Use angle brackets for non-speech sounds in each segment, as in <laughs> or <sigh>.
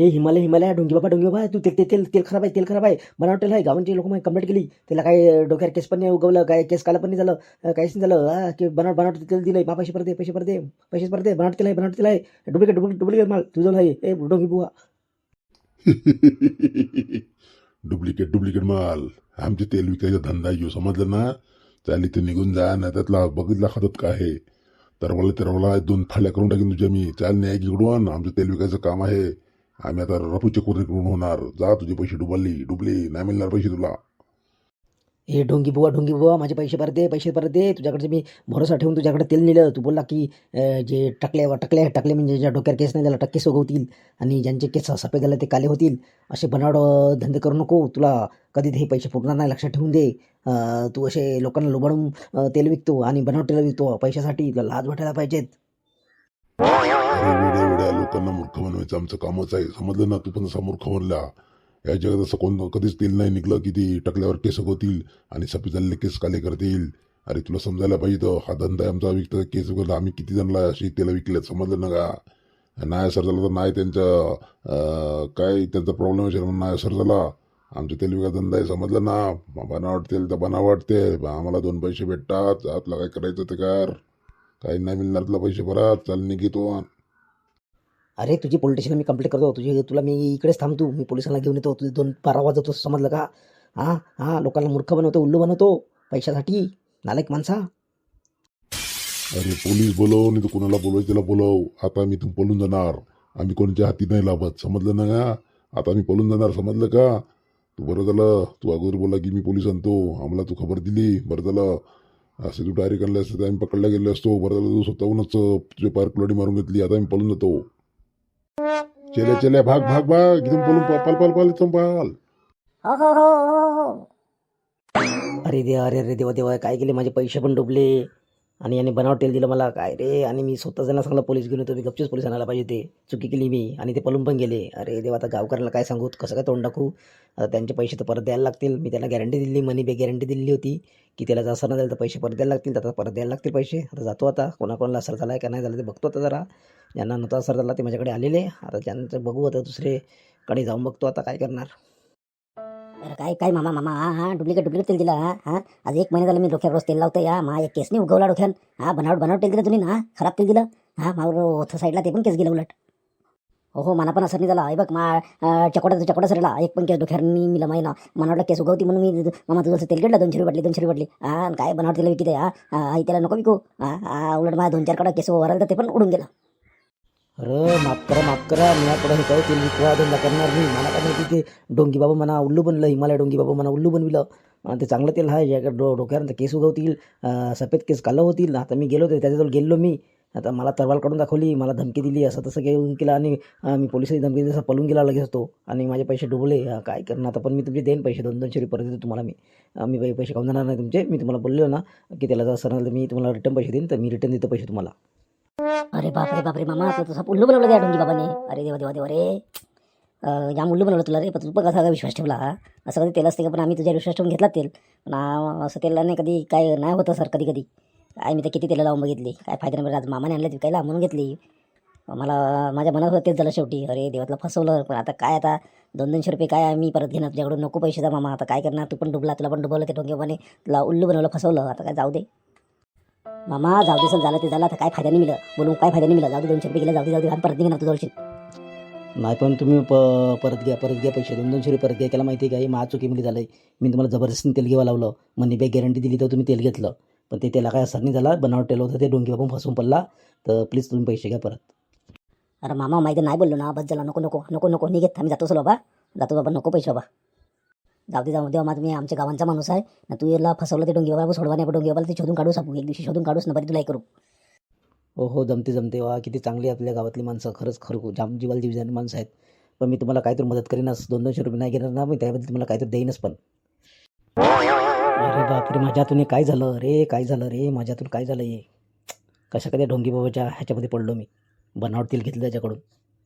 हे हिमालय हिमालय डोंगी बाबा डोंगी बाबा तू ते ते- तेल तेल खराब आहे तेल खराब आहे. मला वाटेल आहे गावांची लोक मग कंप्लेंट केली. त्याला काय डोक्यावर केस पण नाही उगवलं काय केस काला पण नाही झालं काहीच नाही झालं. हा की बनावट बनावट तेल दिलंय. मा पैसे परते दे पैसे परते दे पैसे परते दे बनावट तेल आहे बनावट तेल आहे. डुप्लिकेट डुप्लिकेट डुप्लिकेट माल. तुझं आहे ए डोंगी बुवा. <laughs> डुप्लिकेट डुप्लिकेट माल. आमचे तेल विकायचा धंदा येऊ समजलं ना? चाल ते निघून जा ना त्यातला बघितला खरंच काय आहे. तरवाला तरवला दोन फाळ्या करून टाकीन तुझ्या मी. चाल नाही इकडून आमचं तेल विकायचं काम आहे. आम्ही आता रफूचे करून होणार. जा तुझे पैसे डुबली डुबले. नाही मिळणार पैसे तुला. हे डोंगी बुवा डोंगी बुवा माझे पैसे परत दे पैसे परत दे. तुझ्याकडे मी भरोसा ठेवून तुझ्याकडे तेल नेलं. तू बोलला की अं, जे टकले टकले टकले म्हणजे ज्या डोक्यावर केस नाही त्याला टक्के सोगवतील. आणि ज्यांचे केस सफेद झाले ते काले होतील. असे बनावट अं, धंदे करू नको. तुला कधी हे पैसे पुरणार नाही लक्षात ठेवून दे. अं, तू असे लोकांना लुबाडून अं, तेल विकतो आणि बनावट तेल विकतो. पैशासाठी तुला लाज वाटायला पाहिजेत. अरे लोकांना मूर्ख बनवायचं आमचं कामच आहे. समजलं ना? तू पण असा मूर्ख बनला. या जगात असं कोण कधीच तेल नाही निघलं की ते टकल्यावर केस होतील आणि सफेद झालेले केस काले करतील. अरे तुला समजायला पाहिजे हा धंदा आहे आमचा. विकता केस वगैरे आम्ही किती जणला अशी तेल विकलेत समजलं ना का? नाही सर झाला तर नाही त्यांचं काय त्यांचा प्रॉब्लेम असेल म्हणून नाही सर झाला. आमच्या तेल विका धंदा आहे. समजलं ना? बनावट तेल तर बनावट तेल. आम्हाला दोन पैसे भेटतात. आपलं काय करायचं ते कर. काही नाही मिळणार तुला पैसे परत. चाल निघितो अरे तुझी पोलिटेशन मी कंप्लेंट करतो. तुझी तुला मी इकडेच थांबतो. मी पोलिसांना घेऊन येतो. तुझे दोन बारा वाजवतो समजलं का? हां हां लोकांना मूर्ख बनवतो उल्लू बनवतो पैशासाठी. नालायक माणसा. अरे पोलीस बोलव नाही तर कोणाला बोलवाय त्याला बोलव. आता मी तुम्ही पळून जाणार. आम्ही कोणाच्या हाती नाही लाभत. समजलं ना? का आता मी पळून जाणार समजलं का? तू बरं झालं. तू अगोदर बोला की मी पोलीस आणतो. आम्हाला तू खबर दिली. बरं झालं. असे तू डायरेक्ट आणले असते तर आम्ही पकडला गेले असतो. बरं झालं तू स्वतःहूनच तुझे पार कुलाडी मारून घेतली. आता आम्ही पळून जातो. चेल्या चेल्या भाग भाग भाग. इथून पळून पाल पाल पाल पाल इथून पाल. हो हो हो हो हो. अरे देवा अरे अरे देवा देवा काय केले? माझे पैसे पण डुबले. आणि याने बनावट तेल दिलं मला. काय रे? आणि मी स्वतः जण सांगला पोलीस घेऊन येतो. मी गपचीच पोलीस आणायला पाहिजे ते चुकी केली मी. आणि ते पलून पण गेले. अरे देवा आता गावकऱ्याला काय सांगू? कसं काय तोंड टाकू आता त्यांचे पैसे तर परत द्यायला लागतील. मी त्यांना गॅरंटी दिली मनी बे गॅरंटी दिली होती की त्याला जर नाही झालं तर पैसे परत द्यायला लागतील. तर आता परत द्यायला लागतील पैसे. आता जातो आता. कोणाकोणाला असर झाला आहे का नाही झालं ते बघतो आता जरा. ज्यांना नव्हता असर झाला ते माझ्याकडे आलेले. आता ज्यांचं बघू आता दुसरेकडे जाऊन बघतो आता काय करणार. अरे काय काय मामा मामा? हा हा डुप्लिकेट डुप्लिकेट तेल दिला हा हा. आज एक महिना झाला मी डोक्यावर रोज तेल लावतो या मा एक केसने उगवला डोक्यान हा बनावट बनावट तेल दिलं तुम्ही ना खराब तेल दिलं. हा मावर ओथ साईडला ते पण केस गेलं उलट. हो हो मला पण असं नाही झाला. हे बघ मा चकोडा चकोडा सरला. एक पण केस डोक्यावर मी मिला महिना मला वाटलं केस उगवती म्हणून मी मामा तुझं तेल घेतलं दोनशे रुपये वाटली दोनशे रुपये वाटली हा आणि काय बनावट तेल विकते हा. आई त्याला नको विकू. हा उलट माझ्या दोन चार कडा केस वराल तर ते पण उडून गेलं. अरे माफ करा माफ करा. मी पुढे हे काय तेल विकवा धंदा करणार नाही. मला काय माहिती ते डोंगी बाबा म्हणा उल्लू बनलं हिमालय डोंगी बाबा म्हणा उल्लू बनविलं. ते चांगलं तेल आहे ज्या डो डोक्यानंतर केस उगवतील सफेद केस कालं होतील. आता मी गेलो ते त्याच्याजवळ गेलो मी. आता मला तरवाल काढून दाखवली मला धमकी दिली असं तसं घेऊन केलं आणि मी पोलिसांनी धमकी दिली असं पळून गेला लगेच तो. आणि माझे पैसे डुबले. काय करणार आता? पण मी तुमचे देईन पैसे. दोन दोनशे रुपये परत देतो तुम्हाला मी. मी पैसे खाऊन जाणार नाही तुमचे. मी तुम्हाला बोललो ना की त्याला जर सर मी तुम्हाला रिटर्न पैसे देईन. तर मी रिटर्न देतो पैसे तुम्हाला. अरे बापरे बापरे मामा तू तसा उल्लू बनवलं त्या ढोंगी बाबाने? अरे देवा देवा देवा रे. अं, जाम उल्लू बनवलं तुला रे पण तू पण कसा काय विश्वास ठेवला हा? असं कधी तेल असते का? पण आम्ही तुझ्या विश्वास ठेवून घेतला तेल. पण असं तेलला नाही कधी काय नाही होतं सर कधी कधी. काय मी तर किती तेल लावून बघितली. काय फायदा नाही आज मामाने आणलं विकायला म्हणून घेतली? मला माझ्या मनात होतं तेच झालं शेवटी. अरे देवातला फसवलं. पण आता काय आता? दोन दोनशे रुपये काय मी परत घेणार? तुझ्याकडून नको पैसे द्या मामा. आता काय करणार? तू पण डुबला तुला पण डुबवलं ते डोंगे बाबाने तुला उल्लू बनवलं फसवलं. आता काय जाऊ दे. मामा जाऊ दे सर झालं ते झालं आता काय फायदा नाही मिळलं? बोलून काय फायदा नाही मिळलं? जाऊ दे दोनशे रुपये गेले जाऊ दे जाऊ दे परत निघणार तुझं वर्षी नाही पण तुम्ही प परत घ्या परत घ्या पैसे. दोन दोनशे रुपये परत घ्या. त्याला माहिती आहे का हे माझ्या चुकीमध्ये झालं आहे मी तुम्हाला जबरदस्तीने तेल घ्यावं लावलं. मनी बॅग गॅरंटी दिली तर तुम्ही तेल घेतलं. पण ते त्याला काय असर नाही झाला. बनावट तेल होतं ते डोंगी बाबून फसून पडला. तर प्लीज तुम्ही पैसे घ्या परत. अरे मामा माहिती नाही बोललो ना बस झाला नको नको नको नको निघेत आम्ही जातो बाबा. जातो बाबा नको पैसे बाबा. जाऊ दे जाऊ देवा माझा मी आमच्या गावांचा माणूस आहे. ना तू याला फसवलं ते डोंगी बाबा सोडवा नाही डोंगी बाबाला ते शोधून काढू आपण एक दिवशी शोधून काढूच ना बरी तुला हे करू. हो हो जमते जमते. वा किती चांगली आपल्या गावातली माणसं. खरंच खरं जाम जीवाला जीव माणसं आहेत. पण मी तुम्हाला काहीतरी मदत करीनच. दोन दोनशे रुपये नाही घेणार ना मी त्याबद्दल तुम्हाला काहीतरी देईनच पण. अरे बापरे माझ्यातून हे काय झालं रे? काय झालं रे? माझ्यातून काय झालं हे? कशा कधी ढोंगी बाबाच्या ह्याच्यामध्ये पडलो मी? बनावट तेल घेतलं त्याच्याकडून.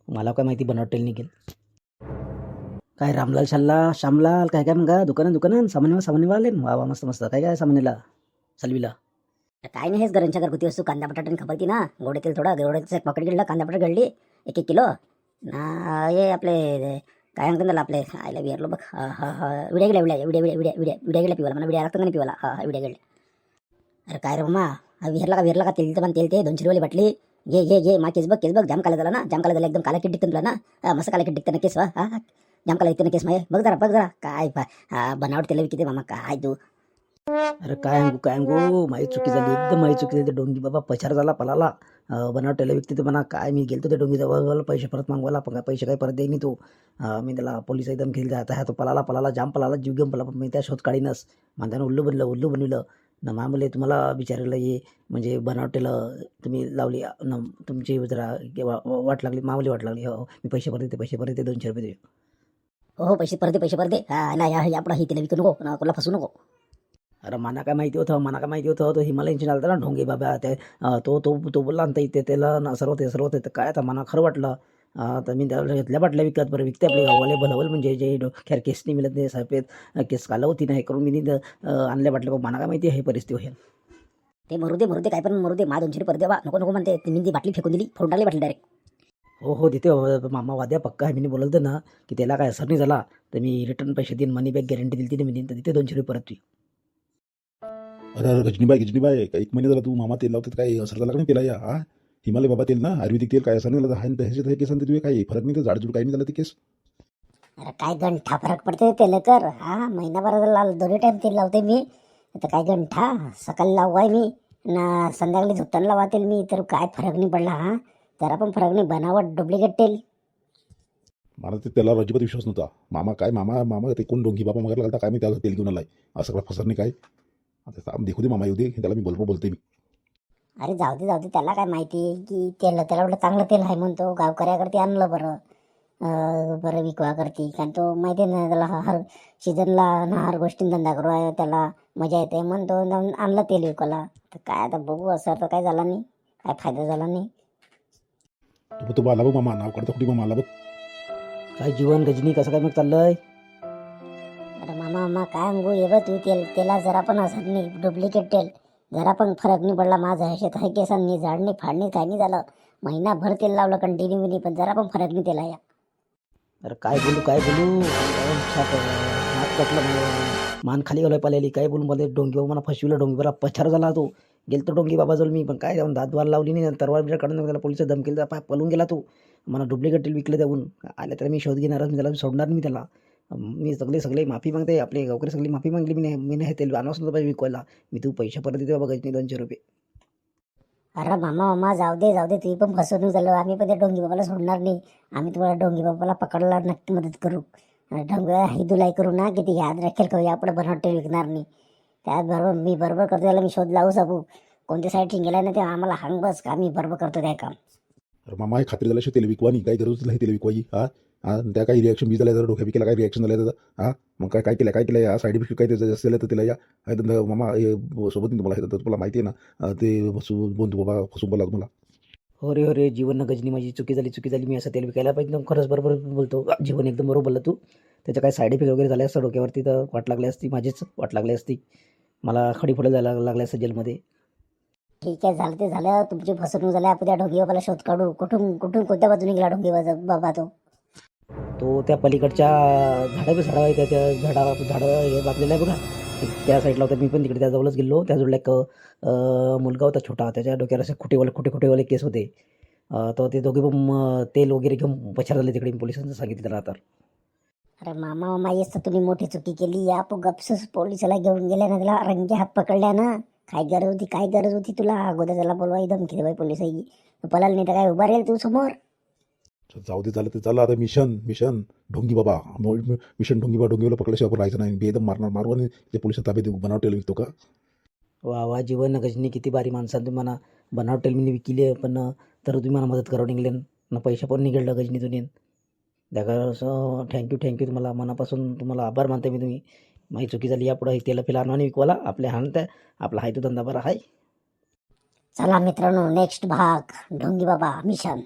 मला काय माहिती बनावट तेल निघेल. काय रामलाल शाल्ला श्यामलाल काय काय मग दुकान दुकान सामान्य सामान्यवाले वा वा मस्त मस्त. काय काय सामान्यला? सलवीला. काय नाही हेच घरांच्या घरगुती वस्तू. कांदा बटाटा खबर की ना. गोडे तेल थोडा गोड्याचं एक पॉकेट घेतला कांदा बटाटा घडली. एक एक किलो. ना हे आपले काय म्हणतात त्याला आपले? आयला विचारलो बघ. हा हा हा. विड्या गेल्या विड्या विड्या विड्या विड्या विड्या विड्या गेल्या पिवाला. मला विड्या लागतं नाही पिवाला? हा हा विड्या गेल्या. अरे काय रे मम्मा विहरला का विहरला का? तेल तर पण तेल ते दोनशे रुपये बाटली. घे घे घे. मा केस बघ केस बघ. जाम काला झाला ना. जाम काला झाला एकदम काला किट टिकतं तुला ना. मस्त काला किट दिसतं ना केस वा हा. जाम काला ना केस माय बघ जरा बघ जरा काय बनावट तेल किती मामा काय तू अरे काय अंगू काय अंगू माझी चुकी झाली एकदम माझी चुकी झाली डोंगी बाबा पछार झाला पलाला बनावटेला व्यक्ती विकते म्हणा काय मी गेलतो त्या डोंगीचा जवळ पैसे परत मागवायला पण काय पैसे काय परत देईन तो मी त्याला पोलीस एकदम घेईल जाता तो पलाला पलाला जाम पलाला जीव घेऊन पला पण मी त्या शोध काढीनच माझ्यानं उल्लू बनलं उल्लू बनविलं न मामुले तुम्हाला विचारलं ये म्हणजे बनावटेला तुम्ही लावली न तुमची जरा वाट लागली मामुली वाट लागली हो मी पैसे परत देते पैसे परत देते दोनशे रुपये देऊ हो हो पैसे परत पैसे परत हा ना या यापुढं ही तिला विकू नको. ना कोणाला फसू नको. अरे मला काय माहिती होतं मला काय माहिती होतं तो हिमालयनची चालतं ना ढोंगे बाबा. ते तो तो तो बोलला ना ते त्याला ना सर्व ते सर्व ते काय आता मला खरं वाटलं. तर मी त्याला घेतल्या बाटल्या विकत बरं विकते आपले गाववाले भलवल म्हणजे जे खैर केस नाही मिळत नाही सफेद केस काला होती ना हे करून मी आणल्या बाटल्या. मला काय माहिती हे परिस्थिती होईल. ते मरू दे मरू दे काय पण मरू दे. मा दोनशे रुपये परत बा. नको नको म्हणते. मी ती बाटली फेकून दिली फोडून टाकली बाटली डायरेक्ट हो हो देते हो, मामा वाद्या पक्का आहे. मी बोलवलं ना की त्याला काय असर नाही झाला तर मी रिटर्न पैसे देईन मनी बॅग गॅरंटी दिली तिथे मी देईन तर तिथे दोनशे रुपये परत. अरे अरे गजनीबाई गजनीबाई एक महिने झाला तू मामा तेल लावतात काय? असर झाला का नाही तेला या? हा? हिमालय बाबा तेल ना? आयुर्वेदिक तेल काय असं नाही झालं? हाय ह्याच्यात हे केसांत तुझे काही? फरक नाही तर झाडझूड काही नाही झालं ते केस? अरे काय गंठा फरक पडते तेल कर हा महिनाभर लाल दोन्ही टाइम तेल लावते मी. आता काय गंठा? सकाळी लावाय मी. ना संध्याकाळी झोपताना लावा तेल मी तर काय फरक नाही पडला हा? जरा पण फरक नाही बनावट डुप्लिकेट तेल मला ते त्याला अजिबात विश्वास नव्हता. मामा काय मामा मामा ते कोण डोंगी बाबा मगर लागता काय मी त्याला तेल घेऊन आलाय. असं सगळं फसर नाही काय? आता थांब देखू दे मामा येऊ दे. त्याला मी बरोबर बोलते मी. अरे जाऊ दे जाऊ दे त्याला काय माहिती की तेल त्याला वाटलं चांगलं तेल आहे म्हणतो. गावकऱ्याकडे आणलं बरं. अं, बरं विकवा करते कारण तो माहिती आहे ना त्याला हर सीझनला ना हर गोष्टी धंदा करू आहे त्याला मजा येते म्हणतो. जाऊन आणलं तेल विकायला तर काय आता बघू असं तर काय झाला नाही. काय फायदा झाला नाही. तू तू आला बघ मामा नाव काढता कुठे मामा आला बघ काय जीवन गजनी कसं काय मग चाललंय? अरे मामा मामा काय सांगू ये बघ तू तेल त्याला जरा पण असत नाही डुप्लिकेट तेल. जरा पण फरक नाही पडला माझा ह्याच्यात आहे केसांनी झाडणी फाडणी काय नाही झालं. महिनाभर तेल लावलं कंटिन्यू मी पण जरा पण फरक नाही त्याला या. अरे काय बोलू काय बोलू? छाप, कटलं. मान खाली घालाय पाहिली काय बोलू मला डोंगी बाबा मला फसविलं डोंगी बाबा पछार झाला तो. गेलतो डोंगी बाबा जवळ मी पण काय जाऊन दातवार लावली नाही तरवार बिरा काढून त्याला पोलीस धमकीला पा पळून गेला तो. मला डुप्लिकेट विकलं त्याहून. आल्या तर मी शोध घेणारच मी त्याला सोडणार नाही मी त्याला. मी सगळे सगळे माफी मागते आपले गावकरी सगळी माफी मागली मी नाही मी नाही तेल आणवंच नव्हतं पाहिजे विकवायला. मी तू पैसे परत देते बाबा नाही दोनशे रुपये. अरे मामा मामा जाऊ दे जाऊ दे तुम्ही पण फसवणूक झालं. आम्ही पण त्या डोंगी बाबाला सोडणार नाही. आम्ही तुम्हाला डोंगी बाबाला पकडला नक्की मदत करू. ढंग हिदुलाई करू ना किती याद राखेल का आपण बनवटे विकणार नाही. त्यात बरोबर मी बरोबर करतो त्याला मी शोध लावू शकू. कोणत्या साईड गेला ना ते आम्हाला हांग बस का? मी बरोबर करतो काय काम? अरे मामा हे खात्री झाल्याशिवाय तेल विकवा नाही. काही गरज नाही तेल विकवाई हा? हा? त्या काही रिॲक्शन बी झाल्या तर डोक्या बिकेला काही रिॲक्शन झाल्या तर हा? मग काय काय केलं काय केलं या साईड इफेक्ट काय त्याचं जास्त झालं तर तिला या. काय तर मामा हे सोबत नाही तुम्हाला हे तर तुम्हाला माहिती आहे ना ते फसू बोलतो बाबा फसून बोला तुम्हाला. हो रे हो रे जीवन गजनी माझी चुकी झाली चुकी झाली मी असं तेल विकायला पाहिजे. खरंच बरोबर बोलतो. जीवन एकदम बरोबर बोलला तू. त्याच्या काय साईड इफेक्ट वगैरे झाले असतं डोक्यावरती तर वाट लागली असती माझीच वाट लागली असती. मला खडी फुलं जायला लागल्या असतं जेलमध्ये ठीक आहे झालं ते झालं. तुमची फसवणूक झाली आपण त्या ढोंगी बाबाला शोध काढू. कुठून कुठून कोणत्या बाजूने गेला ढोंगी बाबा बाबा तो? तो त्या पलीकडच्या झाडा झाडं आहे त्या त्या झाडा झाडं हे बांधलेलं आहे बघा. त्या साईडला होतं मी पण तिकडे त्याजवळच गेलो. त्याजवळ एक मुलगा होता छोटा. त्याच्या डोक्यावर असे खुटेवाले खुटे खुटेवाले केस होते. तर ते दोघे पण तेल वगैरे घेऊन पछार झाले तिकडे. पोलिसांचं सांगितलं त्याला आता. अरे मामा मामा येस तुम्ही मोठी चुकी केली. या आपण गपसूस पोलिसाला घेऊन गेल्या ना त्याला रंगे हात पकडल्या ना. काय गरज होती काय गरज होती तुला? अगोदर त्याला बोलवा एकदम की बाई पोलीस पलाल नाही तर काय उभा राहील तू समोर? जाऊ दे झालं ते झालं आता मिशन मिशन. ढोंगी बाबा मिशन ढोंगी बाबा ढोंगी बाबा पकडल्याशिवाय आपण राहायचं नाही. बेदम मारणार मारू आणि ते पोलीस ताब्यात देऊ बनावटेल विकतो का? वा वा जीवन गजनी किती बारी माणसानं तुम्ही मला बनावटेल मी विकिले पण तर तुम्ही मला मदत करून निघले ना पैसे पण निघडलं गजनीतून येईन असं थँक्यू थँक्यू तुम्हाला मनापासून तुम्हाला आभार मानते मी तुम्ही. माझी चुकी झाली यापुढे तेला फिला आणवानी विकवाला. आपल्या हाणत आपला हाय तो धंदा बरा आहे चला मित्रांनो नेक्स्ट भाग. ढोंगी बाबा मिशन.